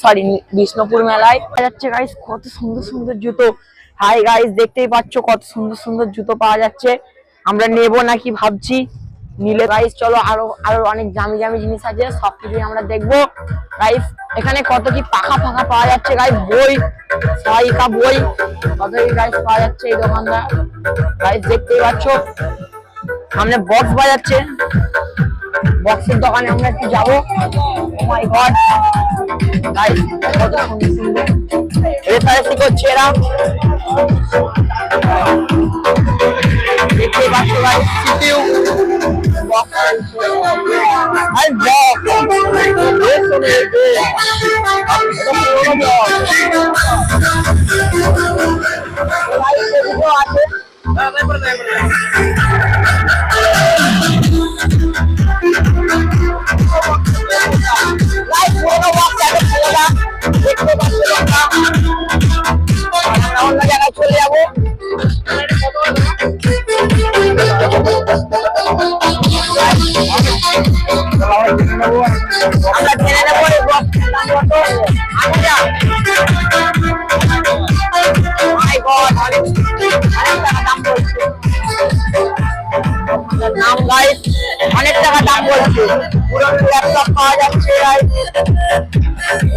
Sorry Bishnupur মেলায়। যাচ্ছে guys কত সুন্দর সুন্দর জুতো। হাই গাইস দেখতেই পাচ্ছ কত সুন্দর সুন্দর জুতো পাওয়া যাচ্ছে। আমরা নেব নাকি ভাবছি। নিলে গাইস চলো, আরও আরও অনেক দামি দামি জিনিস আছে, সব কিছুই আমরা দেখব। গাইস এখানে কত কি পাখা ফাঁকা পাওয়া যাচ্ছে গাইস বই, সহায়িকা বই, কত কি গাইস পাওয়া যাচ্ছে এই দোকানটা। গাইস দেখতেই পাচ্ছ। সামনে বক্স বাজাচ্ছে। বক্সের দোকানে আমরা একটু যাব। মাই গড গাইস কত সুন্দর সুন্দর রেফারেন্সি করছে এরা? দেখতে পাচ্ছ গাইস আছে।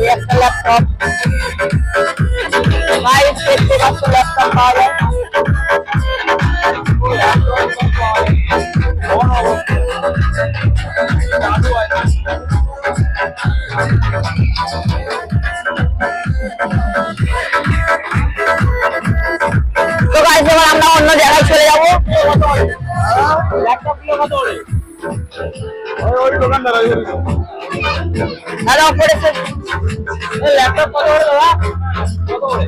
একটা ল্যাপটপ গাইস দেখতে পাচ্ছ উপরে ল্যাপটপ কত করে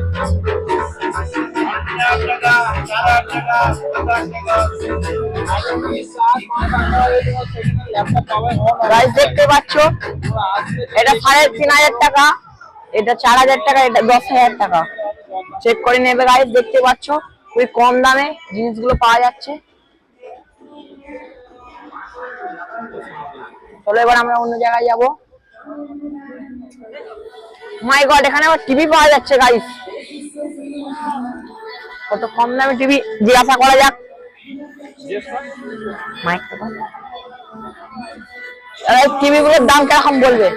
গাইস দেখতে পাচ্ছ? এটা সাড়ে তিন হাজার টাকা। এটা চার হাজার টাকা, এটা দশ হাজার টাকা। চেক করে নেবে গাইস দেখতে পাচ্ছ? খুবই কম দামে জিনিসগুলো পাওয়া যাচ্ছে। চলো এবার আমরা অন্য জায়গায় যাব। মাই গড এখানে আবার টিভি পাওয়া যাচ্ছে গাইস কত কম দামে টিভি জিজ্ঞাসা করা যাক। মাইক টিভি গুলোর দাম কীরকম বলবে?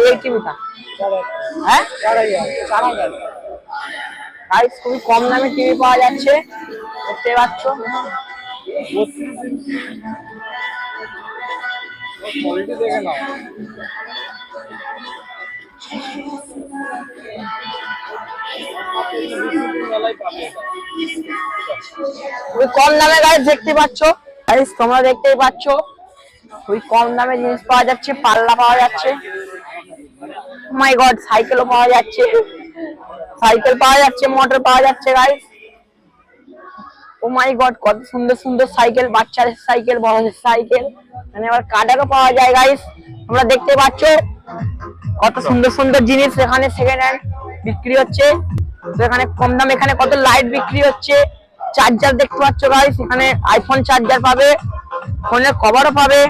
এই টিভিটা হ্যাঁ? গাইস খুবই কম দামে টিভি পাওয়া যাচ্ছে। দেখতে পাচ্ছ? খুবই কম দামে গাইস দেখতে পাচ্ছ? গাইস তোমরা দেখতেই পাচ্ছ। খুবই কম দামে জিনিস পাওয়া যাচ্ছে, পাল্লা পাওয়া যাচ্ছে। মাই গড সাইকেলও পাওয়া যাচ্ছে। সাইকেল পাওয়া যাচ্ছে মোটর পাওয়া যাচ্ছে গাইস ও মাই গড কত সুন্দর সুন্দর সাইকেল বাচ্চাদের সাইকেল বড়দের সাইকেল মানে আবার কাটারও পাওয়া যায় গাইস তোমরা দেখতে পাচ্ছ? কত সুন্দর সুন্দর জিনিস এখানে সেকেন্ড হ্যান্ড বিক্রি হচ্ছে। তো এখানে কম দাম এখানে কত লাইট বিক্রি হচ্ছে। চার্জার দেখতে পাচ্ছ গাইস এখানে আইফোন চার্জার পাবে ফোনের কভারও পাবে।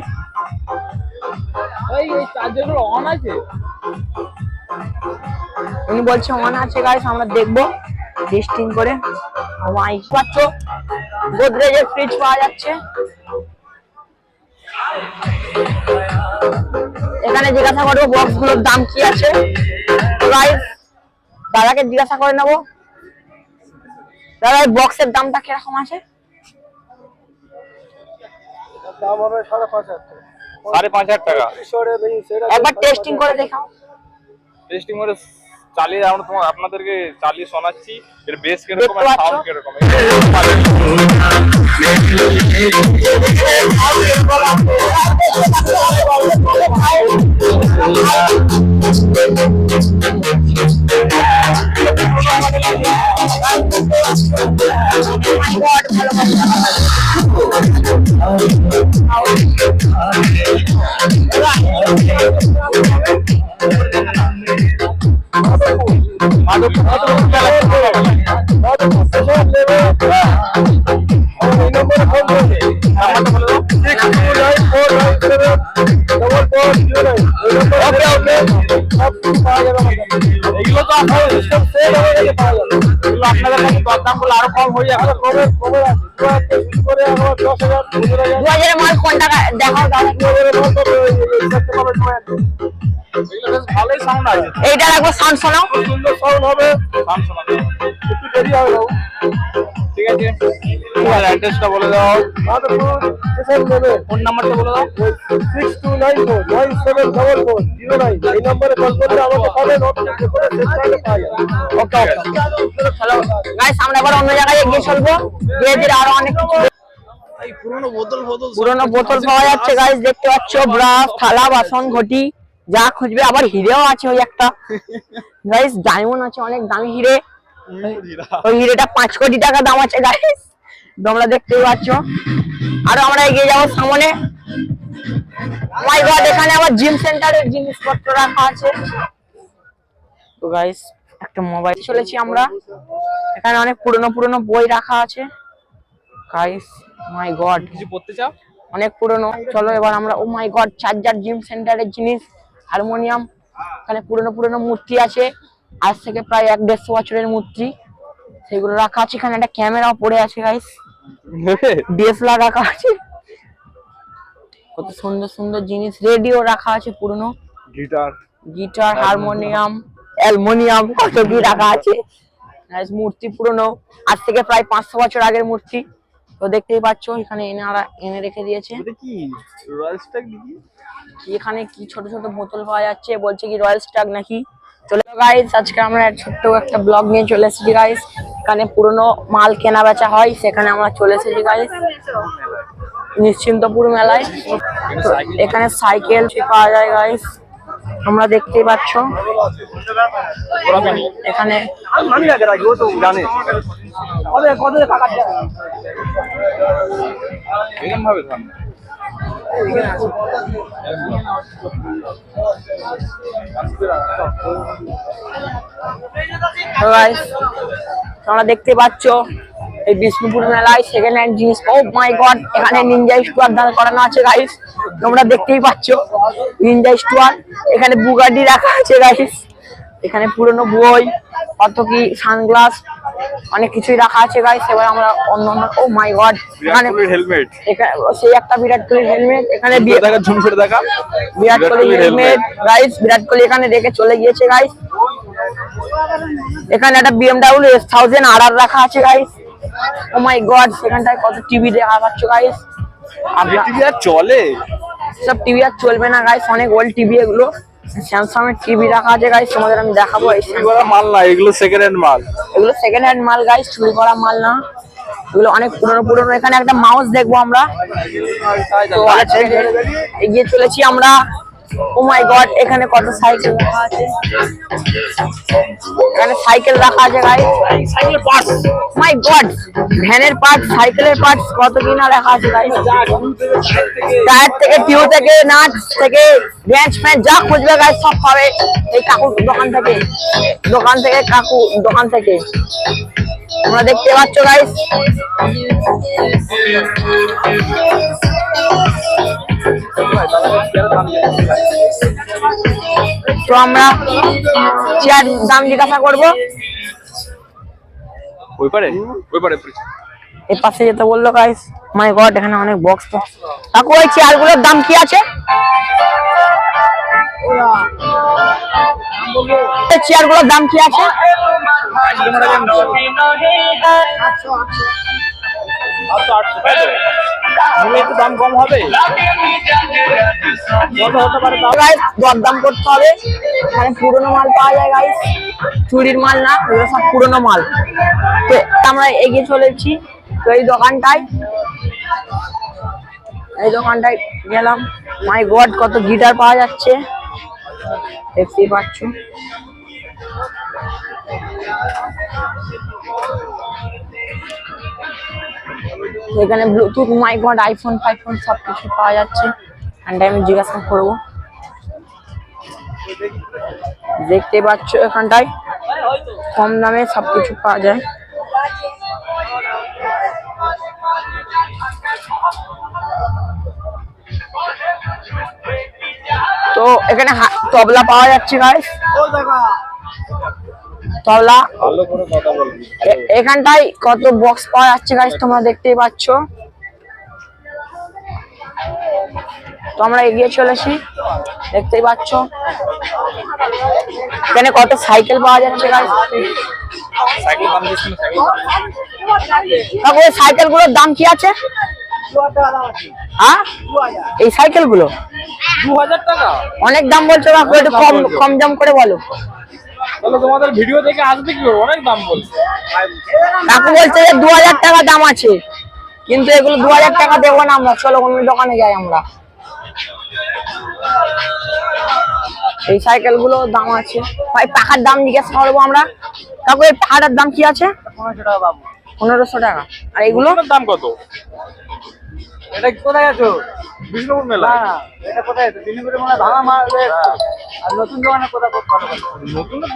উনি বলছে অন আছে গাইস আমরা দেখব। টেস্টিং করে। মাইক পাচ্ছ গোদরেজের ফ্রিজ পাওয়া যাচ্ছে। এখানে জিজ্ঞাসা করব বক্সগুলোর দাম কি আছে? প্রাইস দাদাকে জিজ্ঞাসা করে নেব। দাদা এই বক্সের দামটা কীরকম আছে? দাম হবে সাড়ে পাঁচ হাজার টাকা। সাড়ে পাঁচ হাজার টাকা। একবার টেস্টিং করে দেখাও। টেস্টিং করে চালিয়ে আমরা তোমার আপনাদেরকে চালিয়ে শোনাচ্ছি। এর বেস কীরকম আর সাউন্ড কীরকম? এগুলো তো আপনার সব সেট হয়ে গেছে পাওয়া যাবে এগুলো আপনাদের কাছে দরদাম করলে আরও কম হয়ে যাবে। কমে কমে আছে করে আমার দশ হাজার পনেরো হাজার। বেশ ভালোই সাউন্ড শোনাও সাউন্ড হবে একটু দেরি হবে ঠিক আছে অ্যাড্রেসটা বলে দাও ফোন নাম্বারটা বলে দাও six two nine four nine seven double four zero nine এই নম্বরে কল করলে আমাকে পাবেন ওকে গাইস আমরা এবার অন্য জায়গায় এগিয়ে চলবো। ধীরে ধীরে আরও অনেক কিছু পুরোনো বোতল পাওয়া যাচ্ছে গাইস দেখতে পাচ্ছ ব্রাশ থালা বাসন ঘটি। যা খুঁজবে আবার হিরেও আছে ওই একটা। গাইস ডায়মন্ড আছে অনেক দামি হিরে। ওই হিরেটা পাঁচ কোটি টাকা দাম আছে গাইস তোমরা দেখতেই পাচ্ছ। আরও আমরা এগিয়ে যাব সামনে। মাই গড এখানে আবার জিম সেন্টারের জিনিসপত্র রাখা আছে। তো গাইস একটা মোবাইল চলেছি আমরা। এখানে অনেক পুরনো পুরনো বই রাখা আছে। গাইস মাই গড কিছু পড়তে চাও? অনেক পুরনো। চলো এবার আমরা oh my god charger gym সেন্টারের জিনিস। হারমোনিয়াম এখানে পুরনো পুরনো মূর্তি আছে আজ থেকে প্রায় এক দেড়শো বছরের মূর্তি সেগুলো রাখা আছে এখানে একটা ক্যামেরাও পড়ে আছে গাইস ডিএসএলআর রাখা আছে। কত সুন্দর সুন্দর জিনিস রেডিও রাখা আছে পুরনো। গিটার গিটার হারমোনিয়াম অ্যালমোনিয়াম কত কি রাখা আছে। মূর্তি পুরনো আজ থেকে প্রায় পাঁচশো বছর আগের মূর্তি। তো দেখতেই পাচ্ছ এখানে এনারা এনে রেখে দিয়েছে। কি? রয়্যাল স্ট্যাগ নাকি? কি এখানে কি ছোট ছোট বোতল পাওয়া যাচ্ছে বলছে কি রয়্যাল স্টাগ নাকি? চলে গাইস আজকে আমরা ছোট্ট একটা ব্লগ নিয়ে চলে এসেছি গাইস এখানে পুরনো মাল কেনা বেচা হয় সেখানে আমরা চলে এসেছি গাইস নিশ্চিন্তপুর মেলায়। এখানে সাইকেল পাওয়া যায় গাইস আমরা দেখতেই পাচ্ছ। এখানে কত কত এরকম ভাবে ধান তোমরা দেখতে পাচ্ছ এই বিষ্ণুপুর মেলায় সেকেন্ড হ্যান্ড জিনিস। ও মাই গড এখানে নিনজা স্টুয়ার দাঁড় করানো আছে গাইস তোমরা দেখতেই পাচ্ছ নিনজা স্টুয়ার এখানে বুগাডি রাখা আছে গাইস এখানে পুরনো বই কত কি সানগ্লাস অনেক কিছুই রাখা আছে গাইস এবার আমরা অন্য অন্য ও মাই গড এখানে হেলমেট এখানে সেই একটা বিরাট কোহলি হেলমেট এখানে দেখা ঝুম করে দেখা বিরাট কোহলির হেলমেট গাইস বিরাট কোহলি এখানে রেখে চলে গিয়েছে গাইস এখানে একটা BMW S thousand R R রাখা আছে গাইস ও মাই গড সেখানটায় কত টিভি দেখা পাচ্ছ গাইস টিভি আর চলে? সব টিভি আর চলবে না গাইস অনেক ওল্ড টিভি এগুলো। স্যামসাং এর টিভি রাখা আছে গাইস তোমাদের আমি দেখাবো এই চুরি করা মাল না এগুলো সেকেন্ড হ্যান্ড মাল। এগুলো সেকেন্ড হ্যান্ড মাল গাইস চুরি করা মাল না। এগুলো অনেক পুরনো পুরনো। এখানে একটা মাউস দেখব আমরা। তো এগিয়ে চলেছি আমরা। ও মাই গড এখানে কত সাইকেল রাখা আছে এখানে সাইকেল রাখা আছে গাইস সাইকেলের পার্টস মাই গড ভ্যানের পার্টস সাইকেলের পার্টস কত কি না রাখা আছে গাইস টায়ার থেকে টিউ থেকে নাট থেকে বেঞ্চ ফ্যান যা খুঁজবে গাইস সব পাবে এই কাকুর দোকান থেকে। দোকান থেকে কাকু দোকান থেকে। তোমরা দেখতে পাচ্ছ গাইস তো আমরা চেয়ার দাম জিজ্ঞাসা করব। ওই পারে? ওই পারে এর পাশে যেতে বলল গাইস মাই গড এখানে অনেক বক্স তো। কাকু ওই চেয়ারগুলোর দাম কি আছে? এই চেয়ারগুলোর দাম কি আছে? একটু দাম কম হবে? দরদাম করতে হবে। এখানে পুরোনো মাল পাওয়া যায় গাইস মাল না সব পুরোনো মাল। তো, আমরা এগিয়ে চলেছি। তো এই দোকানটায় এই দোকানটায় গেলাম। মাই গড কত গিটার পাওয়া যাচ্ছে। দেখতেই পাচ্ছ। এখানে ব্লুটুথ মাই গড আইফোন ফাইফোন সব কিছু পাওয়া যাচ্ছে। অ্যান্ড আমি জিজ্ঞাসা করব। দেখতে পাচ্ছ এখানটায়? কম দামে সবকিছু পাওয়া যায়। তো এখানে তবলা পাওয়া যাচ্ছে গাইস তবলা এখানটায় কত বক্স পাওয়া যাচ্ছে গাইস তোমরা দেখতেই পাচ্ছ। তো আমরা এগিয়ে চলেছি দেখতেই পাচ্ছ। এখানে কত সাইকেল পাওয়া যাচ্ছে গাইস দাম সাইকেলগুলোর দাম কি আছে? হ্যাঁ? এই সাইকেলগুলো? অনেক দাম বলছো একটু কম কম দাম করে বলো। তাহলে তোমাদের ভিডিও দেখে আসবে কি অনেক দাম বলছে। কাকু বলছে যে দু হাজার টাকা দাম আছে। কিন্তু এগুলো দু হাজার টাকা দেবো না আমরা। চলো অন্য দোকানে যাই আমরা। এই সাইকেলগুলো দাম আছে। ভাই পাখার দাম জিজ্ঞেস করব আমরা। কাকু এই পাখাটার দাম কি আছে? পনেরোশো টাকা। আর এগুলো? এগুলোর দাম কত? এটা কোথায় আছো? বিষ্ণুপুর মেলা। এটা কোথায় আছে? মানে ভাঙা মাল আর নতুন দোকানে কোথায় ভালো?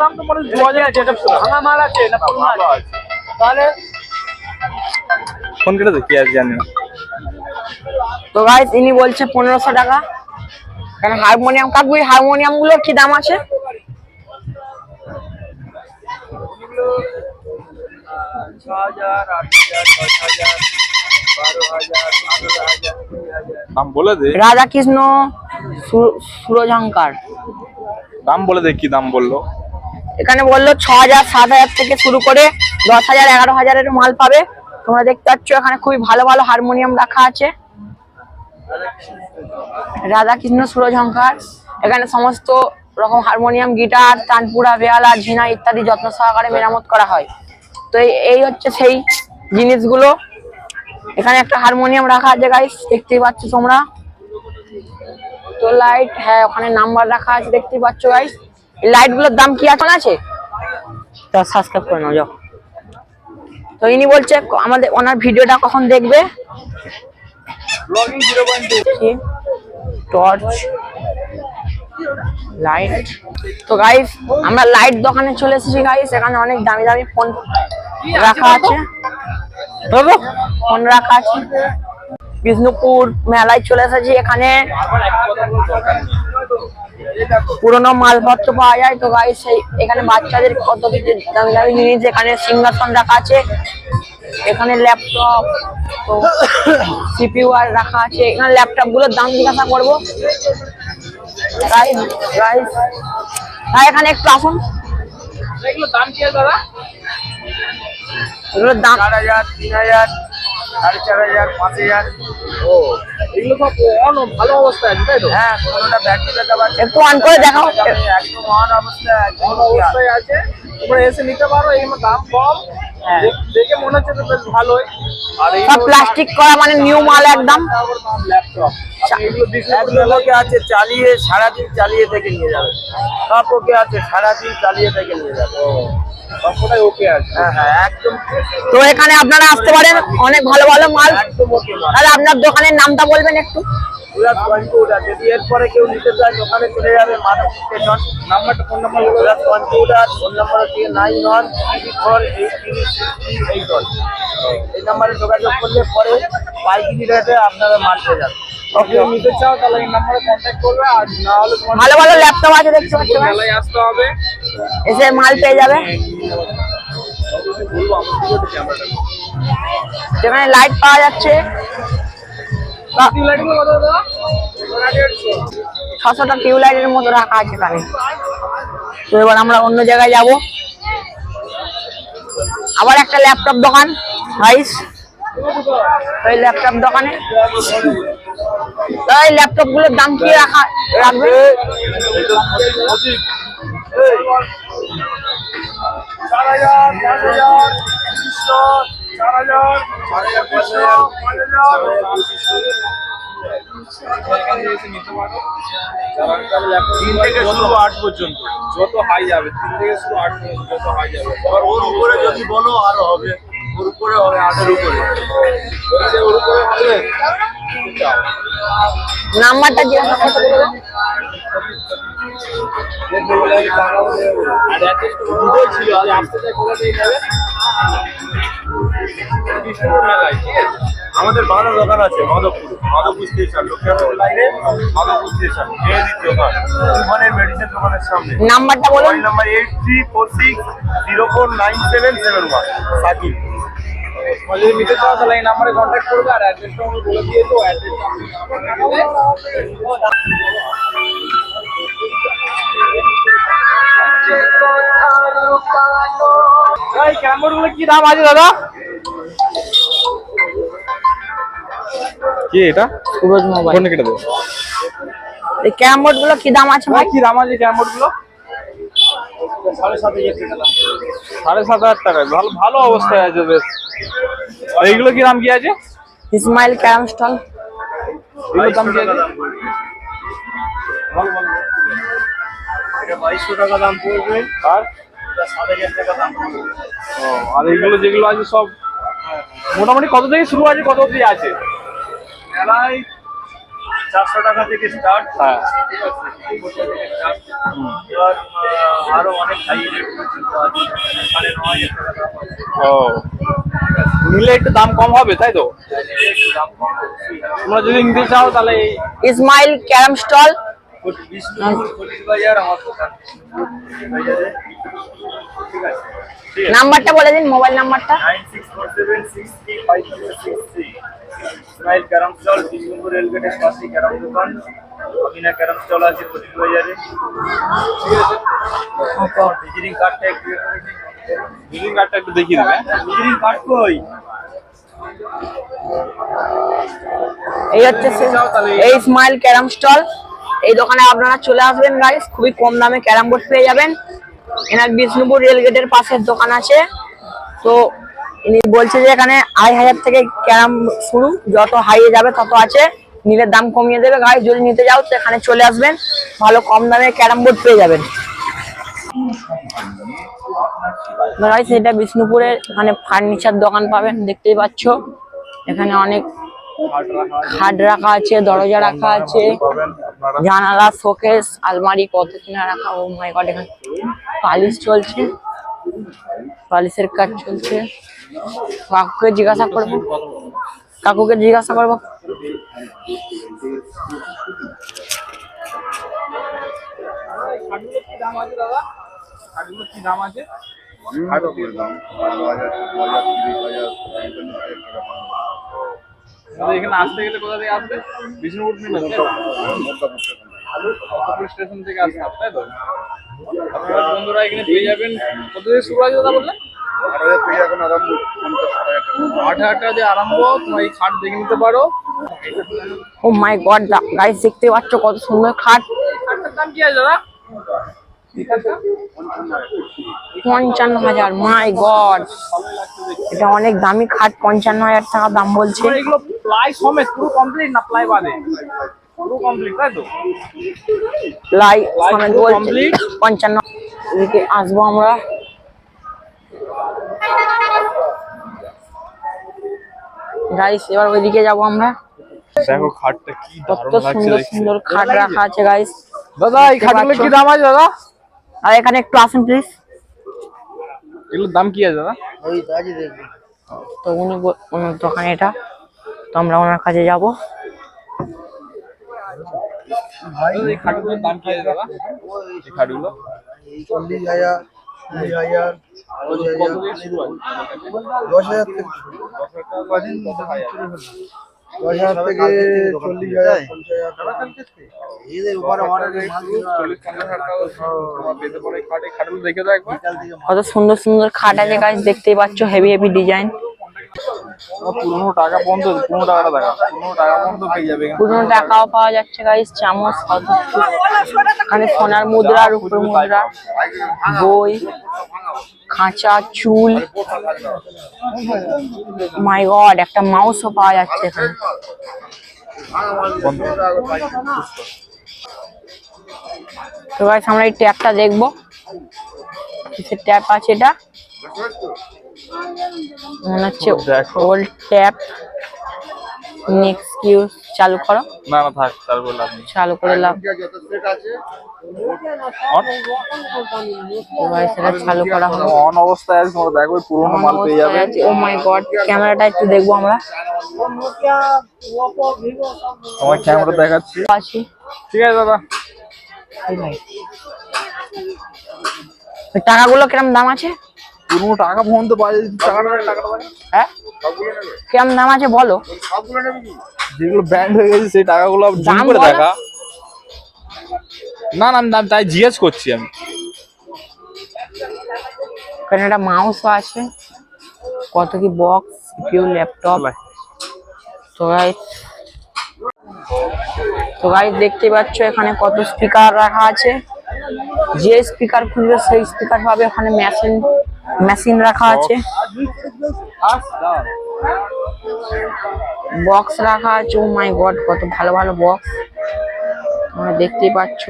দাম তো মানে দু হাজার আছে এটা ভাঙা মাল আছে না পুরো মাল? আছে। তাহলে ফোন কেটে দেখি আছে জানি। না তো গাইস ইনি বলছে পনেরোশো টাকা। কারণ হারমোনিয়াম কাকু হারমোনিয়ামগুলো কি দাম আছে? ছ হাজার আট হাজার দশ হাজার। দাম বলে দে। রাধা কৃষ্ণ সুরজঙ্কার দাম বলে দে কি দাম বলল? এখানে বলল ছ হাজার সাত হাজার থেকে শুরু করে দশ হাজার এগারো হাজারের মাল পাবে। তোমরা দেখতে পাচ্ছ এখানে খুবই ভালো ভালো হারমোনিয়াম রাখা আছে। রাধাকৃষ্ণ সুরঝঙ্কার এখানে সমস্ত রকম হারমোনিয়াম গিটার তানপুরা বেহালা ঝিনা ইত্যাদি যত্ন সহকারে মেরামত করা হয়। তো এই হচ্ছে সেই জিনিসগুলো। এখানে একটা হারমোনিয়াম রাখা আছে গাইস দেখতেই পাচ্ছ তোমরা। তো লাইট হ্যাঁ ওখানে নাম্বার রাখা আছে দেখতেই পাচ্ছ গাইস লাইটগুলোর দাম কি এখন আছে? তা সাবস্ক্রাইব করে নাও যাও। তো ইনি বলছে আমাদের ওনার ভিডিওটা কখন দেখবে? টর্চ লাইট তো গাইস আমরা লাইট দোকানে চলে এসেছি গাইস এখানে অনেক দামি দামি ফোন রাখা আছে। ফোন রাখা আছে বিষ্ণুপুর মেলায় চলে এসেছি এখানে। পুরোনো মালপত্র পাওয়া যায়। তো গাইস সেই এখানে বাচ্চাদের কত কিছু দামি দামি জিনিস। এখানে সিংহাসন রাখা আছে। এখানে ল্যাপটপ তো সিপিইউ আর রাখা আছে। এখানে ল্যাপটপগুলোর দাম জিজ্ঞাসা করব। এখানে একটু আসুন। দাম কি দাদা? এগুলোর দাম? চার হাজার তিন হাজার সাড়ে চার হাজার পাঁচ হাজার। ও এগুলো সব অন ভালো অবস্থায় আছে তাই তো? হ্যাঁ কোনোটা ব্যাটারি ব্যাকআপ আছে। একটু অন করে দেখাও। একদম অন অবস্থায় আছে। ভালো অবস্থায় আছে। তোমরা এসে নিতে পারো দাম কম। হ্যাঁ। দেখে মনে হচ্ছে তো বেশ ভালোই। আর এই প্লাস্টিক করা মানে নিউ মাল একদম। ল্যাপটপ আছে চালিয়ে সারাদিন চালিয়ে থেকে নিয়ে যাবে। সব ওকে আছে সারাদিন চালিয়ে থেকে নিয়ে যাবে। সবটাই ওকে আছে। হ্যাঁ হ্যাঁ একদম তো এখানে আপনারা আসতে পারেন অনেক ভালো ভালো মাল। তাহলে আপনার দোকানের নামটা বলবেন একটু। যদি এরপরে কেউ নিতে চায় দোকানে চলে যাবে মাধব স্টেশন নাম্বারটা ফোন নাম্বার পুরা কম্পিউটার ফোন নাম্বার হচ্ছে nine one three four eight three six eight one এই নাম্বারে যোগাযোগ করলে পরে পাইকারি রেটে আপনারা মাল পেয়ে যাবেন। নিতে চাও তাহলে এই নাম্বারে কন্ট্যাক্ট করবে আর না হলে তোমার ভালো ভালো ল্যাপটপ আছে দেখতে পাচ্ছ? মেলায় আসতে হবে। এসে মাল পেয়ে যাবে। যেখানে লাইট পাওয়া যাচ্ছে। ছশোটা টিউবলাইটের মতো রাখা আছে এখানে। তো এবার আমরা অন্য জায়গায় যাব। আবার একটা ল্যাপটপ দোকান গাইস ওই ল্যাপটপ দোকানে। এই ল্যাপটপগুলোর দাম কি রাখা রাখবে? আট পর্যন্ত। যত হাই যাবে, তিন থেকে শুরু আট পর্যন্ত যত হাই যাবে। ওর উপরে যদি বলো, আরও হবে। উপরে হবে আটের উপরে। ওর উপরে হবে নাম্বারটা আছে আমাদের বাংলা দোকান আছে মাধবপুর। মাধবপুর স্টেশন লক্ষ্মীপুর লাইনে মাধবপুর স্টেশন মেয়েদির দোকান। ওখানের মেডিসিন দোকানের সামনে। নাম্বারটা বলুন। Number eight three four six zero four nine seven seven one Shakib. তোমরা যদি নিতে চাও তাহলে এই নাম্বারে কন্ট্যাক্ট করবে আর অ্যাড্রেসটা আমি বলে দিয়ে দেবো অ্যাড্রেসটা কি দাম আছে দাদা? কি এটা? সুরজ মোবাইল। ফোন কেটে দেবো এই গুলো কি দাম আছে ভাই কি দাম আছে ক্যামবোর্ডগুলো সাড়ে সাত হাজার টাকায়। ভালো ভালো অবস্থায় আছে বেশ। আর এইগুলো কি দাম কি আছে? ইসমাইল ক্যারাম স্টল দাম কি আছে? বাইশশো টাকা দাম পড়বে। আর? এটা সাত হাজার টাকা দাম পড়বে। ও, আর এইগুলো যেগুলো আছে সব মোটামুটি কত থেকে শুরু আছে কত অবধি আছে? মেলায় চারশো টাকা থেকে স্টার্ট হ্যাঁ। এবার আরও অনেক হাই রেট সাড়ে ন হাজার টাকা ও। নিলে একটু দাম কম হবে তাই তো। তোমরা যদি নিতে চাও তাহলে ইসমাইল ক্যারাম স্টল নাম্বারটা বলে দিন মোবাইল নাম্বারটা। Nine six four seven six three five six three. Smile carrom stall Bishnupur রেলগেটের পাশে ক্যারাম দোকান। অবিনা ক্যারাম স্টল আছে কলির বাজারে ঠিক আছে ভিজিটিং কার্ডটা একটু ভিজিটিং কার্ডটা একটু দেখিয়ে দেবে? ভিজিটিং কার্ড কই? এই হচ্ছে এই স্মাইল ক্যারাম স্টল এই দোকানে আপনারা চলে আসবেন গাইস খুবই কম দামে ক্যারাম বোর্ড পেয়ে যাবেন। এনার বিষ্ণুপুর রেলগেটের পাশের দোকান আছে। তো ইনি বলছে যে এখানে আড়াই হাজার থেকে ক্যারাম শুরু, যত হাইয়ে যাবে তত আছে। নিলে দাম কমিয়ে দেবে গাইস যদি নিতে যাও তো এখানে চলে আসবেন। ভালো কম দামে ক্যারাম বোর্ড পেয়ে যাবেন। গাইস এটা বিষ্ণুপুরের এখানে ফার্নিচার দোকান পাবেন, দেখতেই পাচ্ছ। এখানে অনেক খাট রাখা আছে, দরজা রাখা আছে, জানালা, শোকেস, আলমারি, কত কিনা রাখা, ও মাই গড, এখানে পালিশ চলছে। পালিশের কাজ চলছে। কাকুকে জিজ্ঞাসা করব। কাকুকে জিজ্ঞাসা করব। খাটগুলো কি দাম আছে দাদা খাটগুলো দাম আছে এখানে আসতে গেলে কোথা থেকে আসবে? বিষ্ণুপুর স্টেশন থেকে আসতে হবে তাই তো? আপনারা বন্ধুরা এখানে পেয়ে যাবেন। কত থেকে শুরু আছে দাদা বললেন? আট হাজার টাকা দিয়ে আরম্ভ তোমার এই খাট দেখে নিতে পারো। ও মাই গড গাইস দেখতে পাচ্ছ কত সুন্দর খাট। খাটটার দাম কি আছে দাদা? পঞ্চান্ন হাজার মাই গড। এটা অনেক দামি খাট পঞ্চান্ন হাজার টাকা দাম বলছে। তোমার এগুলো প্লাই সমেত পুরো কমপ্লিট না প্লাই বাদে? পুরো কমপ্লিট তাই তো? লাই সমেত বলছে। পঞ্চান্ন এদিকে আসব আমরা। গাইস এবার ওইদিকে যাব আমরা। দেখো খাটটা কি কত সুন্দর সুন্দর খাট রাখা আছে গাইস দাদা এই খাটগুলো কি দাম আছে দাদা? আর এখানে একটু আসুন প্লিজ এগুলোর দাম কি আছে দাদা? তো উনি ওনার দোকানে এটা। তো আমরা ওনার কাছে যাব। দাদা, এই খাটগুলোর দাম কি আছে দাদা? এই খাটগুলো? চল্লিশ হাজার। কুড়ি হাজার কত দশ হাজার থেকে দশ হাজার থেকে চল্লিশ হাজার কত সুন্দর সুন্দর খাট আছে গাছ দেখতেই পাচ্ছ হেভি হেভি ডিজাইন পুরোনো টাকা পর্যন্ত পুরোনো টাকাটা দেখা। পুরোনো টাকা পর্যন্ত পেয়ে যাবে পুরনো টাকাও পাওয়া যাচ্ছে গাইস চামচ এখানে সোনার মুদ্রা রূপোর মুদ্রা বই খাঁচা চুল। মাই গড একটা মাউসও পাওয়া যাচ্ছে এখানে। তো গাইস আমরা এই ট্যাপটা দেখব। কিসের ট্যাপ আছে এটা? মনে হচ্ছে। ওল্ড ট্যাপ নেক্সট কিউ চালু করো। না না থাক স্যার বললাম চালু করে লাভ এবার সেটা চালু করা হলো অন অবস্থায় আছে তোমরা দেখো পুরোনো মাল পেয়ে যাবে। ও মাই গড ক্যামেরাটা একটু দেখব আমরা। তোমার ক্যামেরা দেখাচ্ছি। ঠিক আছে দাদা। টাকাগুলো কিরম দাম আছে? পুরোনো টাকা ফোন তো পাওয়া টাকাটা টাকাটা পাওয়া হ্যাঁ? কিরম দাম আছে বলো? যেগুলো ব্যান্ড হয়ে গেছে সেই টাকাগুলো জুম করে। দেখা। না না আমি তাই জিজ্ঞেস করছি আমি। এখানে একটা মাউসও আছে। কত কি বক্স সিপিইউ ল্যাপটপ তো গাইস তো গাইস দেখতে পাচ্ছ এখানে কত স্পিকার রাখা আছে। যে স্পিকার খুলবে সেই স্পিকার পাবে ওখানে মেশিন মেশিন রাখা আছে বক্স রাখা আছে ও মাই গড কত ভালো ভালো বক্স তোমরা দেখতেই পাচ্ছ।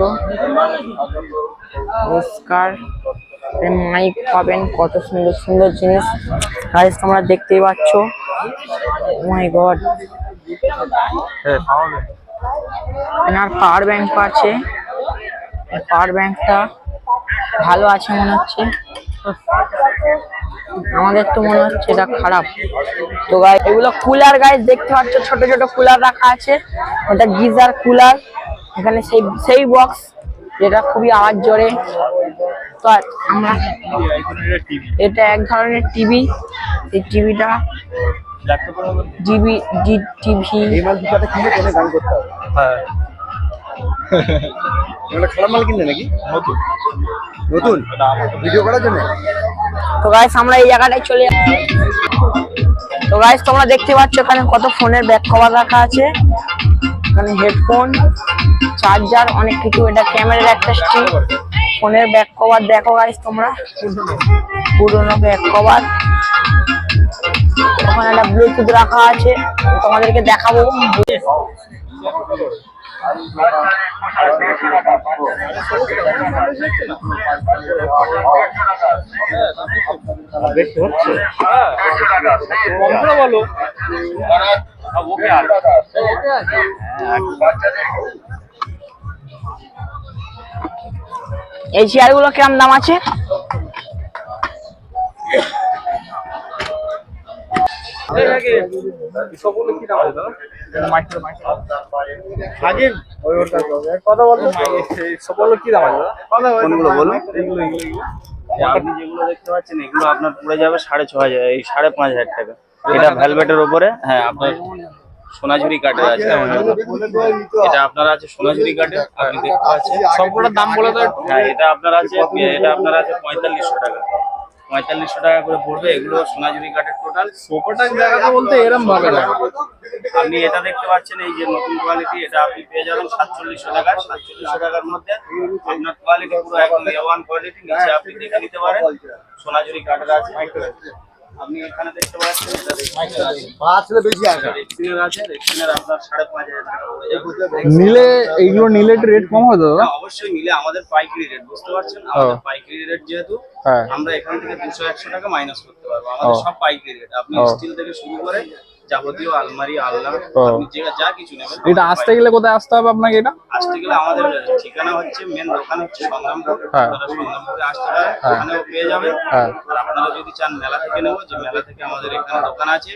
নমস্কার মাইক পাবেন, কত সুন্দর সুন্দর জিনিস। গাইস তোমরা দেখতেই পাচ্ছ। মাই গড এনার পাওয়ার ব্যাংক আছে। পাওয়ার ব্যাংকটা ভালো আছে মনে হচ্ছে। আমাদের তো মনে হচ্ছে এটা খারাপ। তো গাই এগুলো কুলার গাইস দেখতে পাচ্ছ ছোট ছোট কুলার রাখা আছে। ওটা গিজার কুলার এখানে সেই সেই বক্স যেটা খুবই আওয়াজ জোরে। তো আমরা এটা এক ধরনের টিভি এই টিভিটা টিভি এই মাল দুটাতে কিনে গান করতে হবে হ্যাঁ। এগুলো খারাপ মাল কিনলে নাকি? নতুন। নতুন? ভিডিও করার জন্য? তো গাইস আমরা এই জায়গাটায় চলে যাচ্ছি। তো গাইস তোমরা দেখতে পাচ্ছ এখানে কত ফোনের ব্যাক কভার রাখা আছে। এখানে হেডফোন চার্জার অনেক কিছু। এটা ক্যামেরার একটা স্টিক ফোনের ব্যাক কভার দেখো গাইস তোমরা। পুরোনো ব্যাক কভার ওখানে একটা ব্লুটুথ রাখা আছে। তোমাদেরকে দেখাবো। এই চেয়ারগুলো কিরম দাম আছে? সবগুলো কি দাম আছে আগে ওই ওর কাছে হবে। কথা বলতো সবগুলো কি দাম আছে? কোনগুলো বলুন? এগুলো এগুলো এগুলো। আপনি যেগুলো দেখতে পাচ্ছেন এগুলো আপনার পড়ে যাবে সাড়ে ছ হাজার এই সাড়ে পাঁচ হাজার টাকা। এটা ভ্যালভেটের ওপরে? হ্যাঁ আপনার সোনাঝুরি কাঠের আছে। এটা আপনার আছে সোনাঝুরি কাঠের আপনি দেখতে পাচ্ছেন। সবগুলোর দাম বলে তো হ্যাঁ এটা আপনার আছে এটা আপনার আছে পঁয়তাল্লিশশো টাকা। পঁয়তাল্লিশশো টাকা করে পড়বে। এগুলো সোনাঝুরি কাঠের টোটাল সোফাটা দেখাতে বলতে এরম ভাবে আপনি এটা দেখতে পাচ্ছেন এই যে নতুন কোয়ালিটি এটা আপনি পেয়ে যাবেন সাতচল্লিশশো টাকা। সাতচল্লিশশো টাকার মধ্যে আপনার কোয়ালিটি পুরো একদম ওয়ান কোয়ালিটি নিচে আপনি দেখে নিতে পারেন। সোনাঝুরি কাঠের আছে। আপনি এখানে দেখতে পাচ্ছেন এটা বেশি আছে রেক্সিনের আছে রেক্সিনের আপনার সাড়ে পাঁচ হাজার টাকা পড়ে যাবে। নিলে এইগুলো নিলে একটু রেট কম হবে দাদা? অবশ্যই নিলে আমাদের পাইকারি রেট বুঝতে পারছেন? আমাদের পাইকারি রেট যেহেতু হ্যাঁ। আমরা এখান থেকে দুশো একশো টাকা মাইনাস করতে পারব। আমাদের সব পাইকারি রেট আপনি স্টিল থেকে শুরু করে যাবতীয় আলমারি আলনা আপনি যে যা কিছু নেবেন এটা আসতে গেলে কোথায় আসতে হবে আপনাকে এটা আসতে গেলে আমাদের ঠিকানা হচ্ছে মেন দোকান হচ্ছে সংগ্রামপুর হ্যাঁ। সংগ্রামপুরে আসতে পারেন হ্যাঁ। ওখানেও পেয়ে যাবেন হ্যাঁ। আর আপনারা যদি চান মেলা থেকে নেব যে মেলা থেকে আমাদের এখানে দোকান আছে।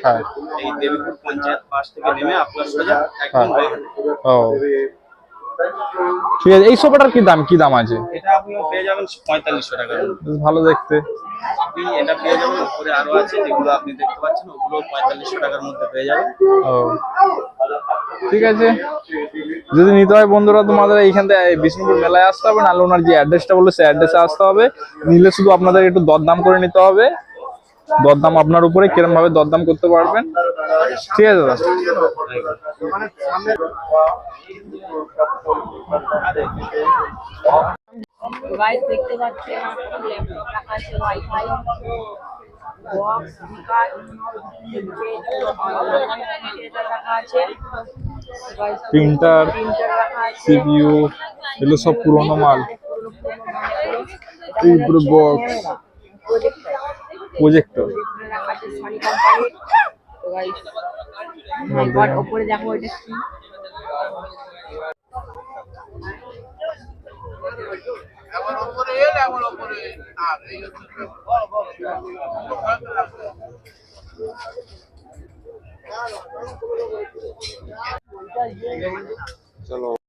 এই দেবীপুর পঞ্চায়েত পাশ থেকে নেমে আপনার সোজা একদম। ও ঠিক আছে এই সোফাটার কি দাম? কি দাম আছে? এটা আপনিও পেয়ে যাবেন পঁয়তাল্লিশশো টাকা বেশ ভালো দেখতে। আপনি এটা পেয়ে যাবেন উপরে আরও আছে যেগুলো আপনি দেখতে পাচ্ছেন ওগুলো পঁয়তাল্লিশশো টাকার মধ্যে পেয়ে যাবেন। ও ঠিক আছে। যদি নিতে হয় বন্ধুরা তোমাদের এইখান থেকে বিষ্ণুপুর মেলায় আসতে হবে নাহলে ওনার যে অ্যাড্রেসটা বলল সেই অ্যাড্রেসে আসতে হবে। নিলে শুধু আপনাদের একটু দরদাম করে নিতে হবে। দরদাম আপনার উপরে কিরম ভাবে দরদাম করতে পারবেন? ঠিক আছে দাদা। দেখতে পাচ্ছেন ল্যাপটপ রাখা আছে ওয়াইফাই বক্স স্পিকার রাখা আছে প্রিন্টার সিপিইউ এগুলো সব পুরোনো মাল। বক্স প্রজেক্টর ওপরে দেখো এটা চলো